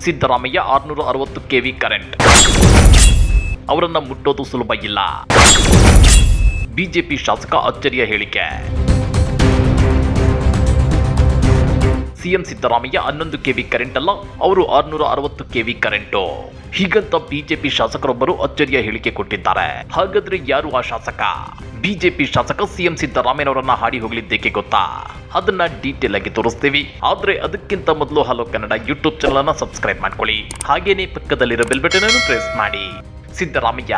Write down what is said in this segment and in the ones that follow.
ಸಿದ್ದರಾಮಯ್ಯ ಆರ್ನೂರ ಅರವತ್ತು KV current. ಅವರನ್ನ ಮುಟ್ಟೋದು ಸುಲಭ ಇಲ್ಲ. ಬಿಜೆಪಿ ಶಾಸಕ ಅಚ್ಚರಿಯ ಹೇಳಿಕೆ. ಸಿಎಂ ಸಿದ್ದರಾಮಯ್ಯ ಹನ್ನೊಂದು ಕೆವಿ ಕರೆಂಟ್ ಅಲ್ಲ, ಅವರು ಆರ್ನೂರ ಅರವತ್ತು ಕೆವಿ ಕರೆಂಟು ಹೀಗಂತ ಬಿಜೆಪಿ ಶಾಸಕರೊಬ್ಬರು ಅಚ್ಚರಿಯ ಹೇಳಿಕೆ ಕೊಟ್ಟಿದ್ದಾರೆ. ಹಾಗಾದ್ರೆ ಯಾರು ಆ ಶಾಸಕ? ಬಿಜೆಪಿ ಶಾಸಕ ಸಿಎಂ ಸಿದ್ದರಾಮಯ್ಯನವರನ್ನ ಹಾಡಿ ಹೋಗಲಿದ್ದೇಕೆ ಗೊತ್ತಾ? ಅದನ್ನ ಡೀಟೇಲ್ ಆಗಿ ತೋರಿಸ್ತೀವಿ. ಆದ್ರೆ ಅದಕ್ಕಿಂತ ಮೊದಲು ಹಲೋ ಕನ್ನಡ ಯೂಟ್ಯೂಬ್ ಚಾನಲ್ ಅನ್ನ ಸಬ್ಸ್ಕ್ರೈಬ್ ಮಾಡ್ಕೊಳ್ಳಿ. ಹಾಗೇನೆ ಪಕ್ಕದಲ್ಲಿರೋ ಬೆಲ್ ಬಟನ್ ಅನ್ನು ಪ್ರೆಸ್ ಮಾಡಿ. ಸಿದ್ದರಾಮಯ್ಯ.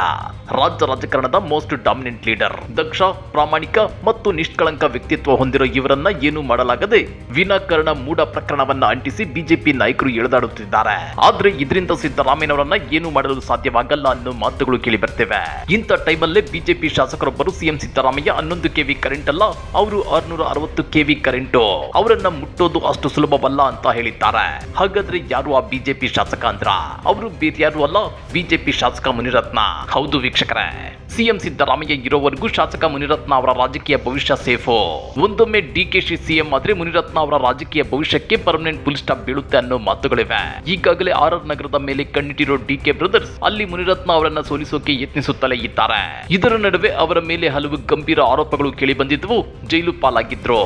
ರಾಜ್ಯ ರಾಜಕಾರಣದ ಮೋಸ್ಟ್ ಡಾಮಿನೆಂಟ್ ಲೀಡರ್ ದಕ್ಷ, ಪ್ರಾಮಾಣಿಕ ಮತ್ತು ನಿಷ್ಕಳಂಕ ವ್ಯಕ್ತಿತ್ವ ಹೊಂದಿರೋ ಇವರನ್ನ ಏನು ಮಾಡಲಾಗದೆ ವಿನಾಕಾರಣ ಮೂಡ ಪ್ರಕರಣವನ್ನ ಅಂಟಿಸಿ ಬಿಜೆಪಿ ನಾಯಕರು ಎಳೆದಾಡುತ್ತಿದ್ದಾರೆ. ಆದ್ರೆ ಇದರಿಂದ ಸಿದ್ದರಾಮಯ್ಯನವರನ್ನ ಏನು ಮಾಡಲು ಸಾಧ್ಯವಾಗಲ್ಲ ಅನ್ನೋ ಮಾತುಗಳು ಕೇಳಿ ಬರ್ತೇವೆ ಇಂಥ ಟೈಮಲ್ಲೇ ಬಿಜೆಪಿ ಶಾಸಕರೊಬ್ಬರು ಸಿಎಂ ಸಿದ್ದರಾಮಯ್ಯ ಹನ್ನೊಂದು ಕೆವಿ ಕರೆಂಟ್ ಅಲ್ಲ, ಅವರು ಆರ್ನೂರ ಅರವತ್ತು ಕೆವಿ ಕರೆಂಟು ಅವರನ್ನ ಮುಟ್ಟೋದು ಅಷ್ಟು ಸುಲಭವಲ್ಲ ಅಂತ ಹೇಳಿದ್ದಾರೆ. ಹಾಗಾದ್ರೆ ಯಾರು ಆ ಬಿಜೆಪಿ ಶಾಸಕ ಅಂದ್ರ? ಅವರು ಬೇರ್ಯಾರು ಅಲ್ಲ, ಬಿಜೆಪಿ ಶಾಸಕ ಮುನಿರತ್ನ. ಹೌದು ವೀಕ್ಷಕರೇ, ಸಿಎಂ ಸಿದ್ದರಾಮಯ್ಯ ಇರೋವರೆಗೂ ಶಾಸಕ ಮುನಿರತ್ನ ಅವರ ರಾಜಕೀಯ ಭವಿಷ್ಯ ಸೇಫು. ಒಂದೊಮ್ಮೆ ಡಿಕೆಶಿ ಸಿಎಂ ಆದ್ರೆ ಮುನಿರತ್ನ ಅವರ ರಾಜಕೀಯ ಭವಿಷ್ಯಕ್ಕೆ ಪರ್ಮನೆಂಟ್ ಫುಲ್ ಸ್ಟಾಪ್ ಬೀಳುತ್ತೆ ಅನ್ನೋ ಮಾತುಗಳಿವೆ. ಈಗಾಗಲೇ ಆರ್ ಆರ್ ನಗರದ ಮೇಲೆ ಕಣ್ಣಿಟ್ಟಿರೋ ಡಿಕೆ ಬ್ರದರ್ಸ್ ಅಲ್ಲಿ ಮುನಿರತ್ನ ಅವರನ್ನ ಸೋಲಿಸೋಕೆ ಯತ್ನಿಸುತ್ತಲೇ ಇದ್ದಾರೆ. ಇದರ ನಡುವೆ ಅವರ ಮೇಲೆ ಹಲವು ಗಂಭೀರ ಆರೋಪಗಳು ಕೇಳಿ ಬಂದಿದ್ವು, ಜೈಲು ಪಾಲಾಗಿದ್ರು.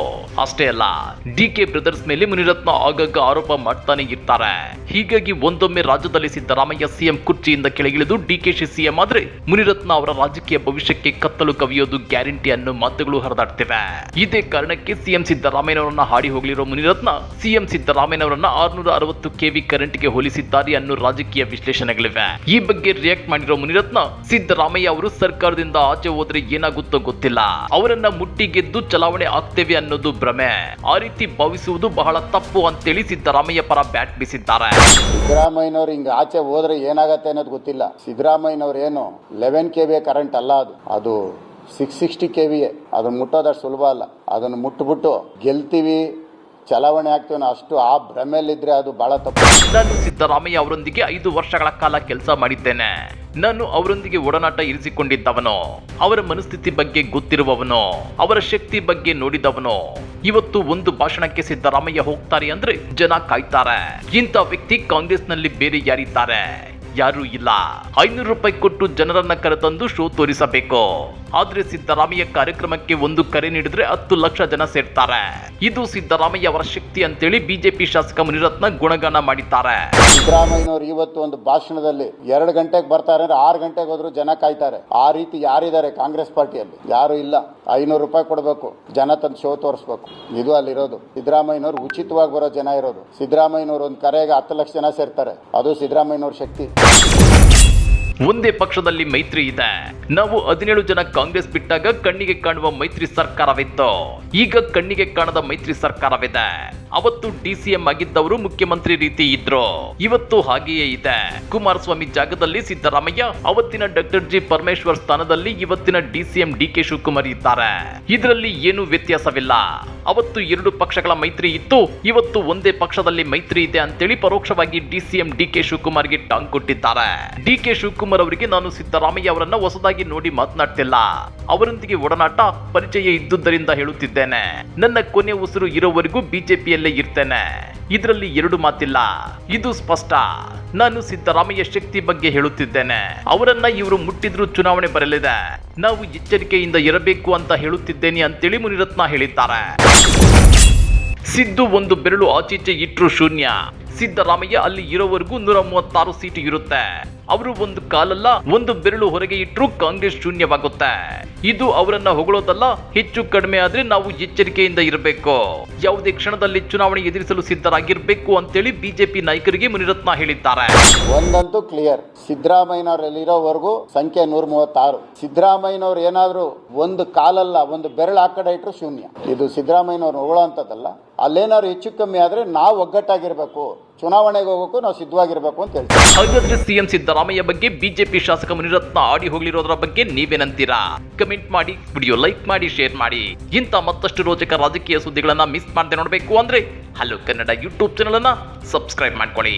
ಅಷ್ಟೇ ಅಲ್ಲ ಡಿಕೆ ಬ್ರದರ್ಸ್ ಮೇಲೆ ಮುನಿರತ್ನ ಆಗಾಗ ಆರೋಪ ಮಾಡ್ತಾನೆ ಇರ್ತಾರೆ. ಹೀಗಾಗಿ ಒಂದೊಮ್ಮೆ ರಾಜ್ಯದಲ್ಲಿ ಸಿದ್ದರಾಮಯ್ಯ ಸಿಎಂ ಕುರ್ಚಿಯಿಂದ ಕೆಳಗಿಳಿದು ಡಿಕೆಶಿ ಸಿಎಂ ಆದ್ರೆ ಮುನಿರತ್ನ ಅವರ ರಾಜಕೀಯ ಭವಿಷ್ಯಕ್ಕೆ ಕತ್ತಲು ಕವಿಯೋದು ಗ್ಯಾರಂಟಿ ಅನ್ನೋ ಮಾತುಗಳು ಹರಿದಾಡ್ತಿವೆ. ಇದೇ ಕಾರಣಕ್ಕೆ ಸಿಎಂ ಸಿದ್ದರಾಮಯ್ಯನವರನ್ನ ಹಾಡಿ ಹೋಗಲಿರೋ ಮುನಿರತ್ನ ಸಿಎಂ ಸಿದ್ದರಾಮಯ್ಯನವರನ್ನ ಆರ್ನೂರ ಅರವತ್ತು ಕೆವಿ ಕರೆಂಟ್ಗೆ ಹೋಲಿಸಿದ್ದಾರೆ ಅನ್ನೋ ರಾಜಕೀಯ ವಿಶ್ಲೇಷಣೆಗಳಿವೆ. ಈ ಬಗ್ಗೆ ರಿಯಾಕ್ಟ್ ಮಾಡಿರೋ ಮುನಿರತ್ನ ಸಿದ್ದರಾಮಯ್ಯ ಅವರು ಸರ್ಕಾರದಿಂದ ಆಚೆ ಹೋದ್ರೆ ಏನಾಗುತ್ತೋ ಗೊತ್ತಿಲ್ಲ. ಅವರನ್ನ ಮುಟ್ಟಿ ಗೆದ್ದು ಚಲಾವಣೆ ಆಗ್ತೇವೆ ಅನ್ನೋದು ಭ್ರಮೆ. ಆ ರೀತಿ ಭಾವಿಸುವುದು ಬಹಳ ತಪ್ಪು ಅಂತೇಳಿ ಸಿದ್ದರಾಮಯ್ಯ ಪರ ಬ್ಯಾಟ್ ಬೀಸಿದ್ದಾರೆ. ಸಿದ್ದರಾಮಯ್ಯನವರು ಆಚೆ ಹೋದ್ರೆ ಏನಾಗತ್ತೆ ಅನ್ನೋದು ಗೊತ್ತಿಲ್ಲ. ಸಿದ್ದರಾಮಯ್ಯನವ್ರು ಏನು? ಲೆವೆನ್ ಕೆ ವಿ ಕರೆಂಟ್ ಅಲ್ಲ ಅದು. ಅದು ಸಿಕ್ಸ್ ಸಿಕ್ಸ್ಟಿ ಕೆ ವಿ ಅದನ್ನು ಮುಟ್ಟೋದಷ್ಟು ಸುಲಭ ಅಲ್ಲ. ಅದನ್ನು ಮುಟ್ಬಿಟ್ಟು ಗೆಲ್ತೀವಿ, ಚಲಾವಣೆ ಆಗ್ತೀವಿ ಅಷ್ಟು ಆ ಭ್ರಮೆಯಲ್ಲಿದ್ರೆ ಅದು ಬಹಳ ತಪ್ಪು. ನಾನು ಸಿದ್ದರಾಮಯ್ಯ ಅವರೊಂದಿಗೆ ಐದು ವರ್ಷಗಳ ಕಾಲ ಕೆಲಸ ಮಾಡಿದ್ದೇನೆ. ನಾನು ಅವರೊಂದಿಗೆ ಒಡನಾಟ ಇರಿಸಿಕೊಂಡಿದ್ದವನು. ಅವರ ಮನಸ್ಥಿತಿ ಬಗ್ಗೆ ಗೊತ್ತಿರುವವನು. ಅವರ ಶಕ್ತಿ ಬಗ್ಗೆ ನೋಡಿದವನು. ಇವತ್ತು ಒಂದು ಭಾಷಣಕ್ಕೆ ಸಿದ್ದರಾಮಯ್ಯ ಹೋಗ್ತಾರೆ ಅಂದ್ರೆ ಜನ ಕಾಯ್ತಾರೆ. ಇಂಥ ವ್ಯಕ್ತಿ ಕಾಂಗ್ರೆಸ್ನಲ್ಲಿ ಬೇರೆ ಯಾರಿದ್ದಾರೆ? ಯಾರೂ ಇಲ್ಲ. ಐನೂರು ರೂಪಾಯಿ ಕೊಟ್ಟು ಜನರನ್ನ ಕರೆತಂದು ಶೋ ತೋರಿಸಬೇಕು. ಆದ್ರೆ ಸಿದ್ದರಾಮಯ್ಯ ಕಾರ್ಯಕ್ರಮಕ್ಕೆ ಒಂದು ಕರೆ ನೀಡಿದ್ರೆ ಹತ್ತು ಲಕ್ಷ ಜನ ಸೇರ್ತಾರೆ. ಇದು ಸಿದ್ದರಾಮಯ್ಯ ಅವರ ಶಕ್ತಿ ಅಂತೇಳಿ ಬಿಜೆಪಿ ಶಾಸಕ ಮುನಿರತ್ನ ಗುಣಗಾನ ಮಾಡಿದ್ದಾರೆ. ಸಿದ್ದರಾಮಯ್ಯನವ್ರು ಇವತ್ತು ಒಂದು ಭಾಷಣದಲ್ಲಿ ಎರಡು ಗಂಟೆಗೆ ಬರ್ತಾರೆ ಅಂದ್ರೆ ಆರು ಗಂಟೆಗೆ ಹೋದ್ರು ಜನ ಕಾಯ್ತಾರೆ. ಆ ರೀತಿ ಯಾರಿದ್ದಾರೆ ಕಾಂಗ್ರೆಸ್ ಪಾರ್ಟಿಯಲ್ಲಿ? ಯಾರು ಇಲ್ಲ. ಐನೂರು ರೂಪಾಯಿ ಕೊಡಬೇಕು. ಜನ ತಂದು ಶೋ ತೋರಿಸ್ಬೇಕು. ಇದು ಅಲ್ಲಿರೋದು. ಸಿದ್ದರಾಮಯ್ಯನವರು ಉಚಿತವಾಗಿ ಬರೋ ಜನ ಇರೋದು. ಸಿದ್ದರಾಮಯ್ಯನವ್ರು ಒಂದು ಕರೆಗೆ ಹತ್ತು ಲಕ್ಷ ಜನ ಸೇರ್ತಾರೆ. ಅದು ಸಿದ್ದರಾಮಯ್ಯನವ್ರ ಶಕ್ತಿ. ಒಂದೇ ಪಕ್ಷದಲ್ಲಿ ಮೈತ್ರಿ ಇದೆ. ನಾವು ಹದಿನೇಳು ಜನ ಕಾಂಗ್ರೆಸ್ ಬಿಟ್ಟಾಗ ಕಣ್ಣಿಗೆ ಕಾಣುವ ಮೈತ್ರಿ ಸರ್ಕಾರವಿತ್ತು. ಈಗ ಕಣ್ಣಿಗೆ ಕಾಣದ ಮೈತ್ರಿ ಸರ್ಕಾರವಿದೆ. ಅವತ್ತು ಡಿಸಿಎಂ ಆಗಿದ್ದವರು ಮುಖ್ಯಮಂತ್ರಿ ರೀತಿ ಇದ್ರು. ಇವತ್ತು ಹಾಗೆಯೇ ಇದೆ. ಕುಮಾರಸ್ವಾಮಿ ಜಾಗದಲ್ಲಿ ಸಿದ್ದರಾಮಯ್ಯ, ಅವತ್ತಿನ ಡಾಕ್ಟರ್ ಜಿ ಪರಮೇಶ್ವರ್ ಸ್ಥಾನದಲ್ಲಿ ಇವತ್ತಿನ ಡಿಸಿಎಂ ಡಿ ಕೆ ಶಿವಕುಮಾರ್ ಇದ್ದಾರೆ. ಇದರಲ್ಲಿ ಏನು ವ್ಯತ್ಯಾಸವಿಲ್ಲ. ಅವತ್ತು ಎರಡು ಪಕ್ಷಗಳ ಮೈತ್ರಿ ಇತ್ತು. ಇವತ್ತು ಒಂದೇ ಪಕ್ಷದಲ್ಲಿ ಮೈತ್ರಿ ಇದೆ ಅಂತೇಳಿ ಪರೋಕ್ಷವಾಗಿ ಡಿಸಿಎಂ ಡಿ ಕೆ ಶಿವಕುಮಾರ್ಗೆ ಟಾಂಗ್ ಕೊಟ್ಟಿದ್ದಾರೆ. ಡಿ ಕೆ ಶಿವಕುಮಾರ್ ಅವರಿಗೆ ನಾನು ಸಿದ್ದರಾಮಯ್ಯ ಅವರನ್ನ ಹೊಸದಾಗಿ ನೋಡಿ ಮಾತನಾಡ್ತಿಲ್ಲ. ಅವರೊಂದಿಗೆ ಒಡನಾಟ ಪರಿಚಯ ಇದ್ದುದರಿಂದ ಹೇಳುತ್ತಿದ್ದೇನೆ. ನನ್ನ ಕೊನೆ ಉಸಿರು ಇರೋವರೆಗೂ ಬಿಜೆಪಿಯಲ್ಲೇ ಇರ್ತೇನೆ. ಇದರಲ್ಲಿ ಎರಡು ಮಾತಿಲ್ಲ. ಇದು ಸ್ಪಷ್ಟ. ನಾನು ಸಿದ್ದರಾಮಯ್ಯ ಶಕ್ತಿ ಬಗ್ಗೆ ಹೇಳುತ್ತಿದ್ದೇನೆ. ಅವರನ್ನ ಇವರು ಮುಟ್ಟಿದ್ರು ಚುನಾವಣೆ ಬರಲಿದೆ. ನಾವು ಎಚ್ಚರಿಕೆಯಿಂದ ಇರಬೇಕು ಅಂತ ಹೇಳುತ್ತಿದ್ದೇನೆ ಅಂತೇಳಿ ಮುನಿರತ್ನ ಹೇಳಿದ್ದಾರೆ. ಸಿದ್ದು ಒಂದು ಬೆರಳು ಆಚೀಚೆ ಇಟ್ರು ಶೂನ್ಯ. ಸಿದ್ದರಾಮಯ್ಯ ಅಲ್ಲಿ ಇರೋವರೆಗೂ ನೂರ ಮೂವತ್ತಾರು ಸೀಟು ಇರುತ್ತೆ. ಅವರು ಒಂದು ಕಾಲಲ್ಲ, ಒಂದು ಬೆರಳು ಹೊರಗೆ ಇಟ್ಟರು ಕಾಂಗ್ರೆಸ್ ಶೂನ್ಯವಾಗುತ್ತೆ. ಇದು ಅವರನ್ನ ಹೊಗಳೋದಲ್ಲ, ಹೆಚ್ಚು ಕಡಿಮೆ ಆದ್ರೆ ನಾವು ಎಚ್ಚರಿಕೆಯಿಂದ ಇರಬೇಕು. ಯಾವುದೇ ಕ್ಷಣದಲ್ಲಿ ಚುನಾವಣೆ ಎದುರಿಸಲು ಸಿದ್ಧರಾಗಿರ್ಬೇಕು ಅಂತೇಳಿ ಬಿಜೆಪಿ ನಾಯಕರಿಗೆ ಮುನಿರತ್ನ ಹೇಳಿದ್ದಾರೆ. ಒಂದಂತೂ ಕ್ಲಿಯರ್ ಸಿದ್ದರಾಮಯ್ಯನವರಲ್ಲಿರೋವರೆಗೂ ಸಂಖ್ಯೆ ನೂರ ಮೂವತ್ತಾರು. ಸಿದ್ದರಾಮಯ್ಯನವ್ರು ಏನಾದ್ರೂ ಒಂದು ಕಾಲಲ್ಲ, ಒಂದು ಬೆರಳು ಆ ಕಡೆ ಇಟ್ಟರು ಶೂನ್ಯ. ಇದು ಸಿದ್ದರಾಮಯ್ಯನವ್ರು ಹೊಗಳೋಂಥದ್ದಲ್ಲ ಅಲ್ಲೇನಾದ್ರು ಹೆಚ್ಚು ಕಮ್ಮಿ ಆದ್ರೆ ನಾವು ಒಗ್ಗಟ್ಟಾಗಿರ್ಬೇಕು. ಚುನಾವಣೆಗೆ ಹೋಗೋಕ್ಕೂ ನಾವು ಸಿದ್ಧವಾಗಿರ್ಬೇಕು ಅಂತ ಹೇಳ್ತೀವಿ. ಹಾಗಾದ್ರೆ ಸಿಎಂ ಸಿದ್ದರಾಮಯ್ಯ ಬಗ್ಗೆ ಬಿಜೆಪಿ ಶಾಸಕ ಮುನಿರತ್ನ ಆಡಿ ಹೋಗಲಿರೋದ್ರ ಬಗ್ಗೆ ನೀವೇನಂತೀರಾ? ಕಮೆಂಟ್ ಮಾಡಿ, ವಿಡಿಯೋ ಲೈಕ್ ಮಾಡಿ, ಶೇರ್ ಮಾಡಿ. ಇಂಥ ಮತ್ತಷ್ಟು ರೋಚಕ ರಾಜಕೀಯ ಸುದ್ದಿಗಳನ್ನ ಮಿಸ್ ಮಾಡದೆ ನೋಡಬೇಕು ಅಂದ್ರೆ ಹಲೋ ಕನ್ನಡ ಯೂಟ್ಯೂಬ್ ಚಾನಲ್ ಅನ್ನ ಸಬ್ಸ್ಕ್ರೈಬ್ ಮಾಡ್ಕೊಳ್ಳಿ.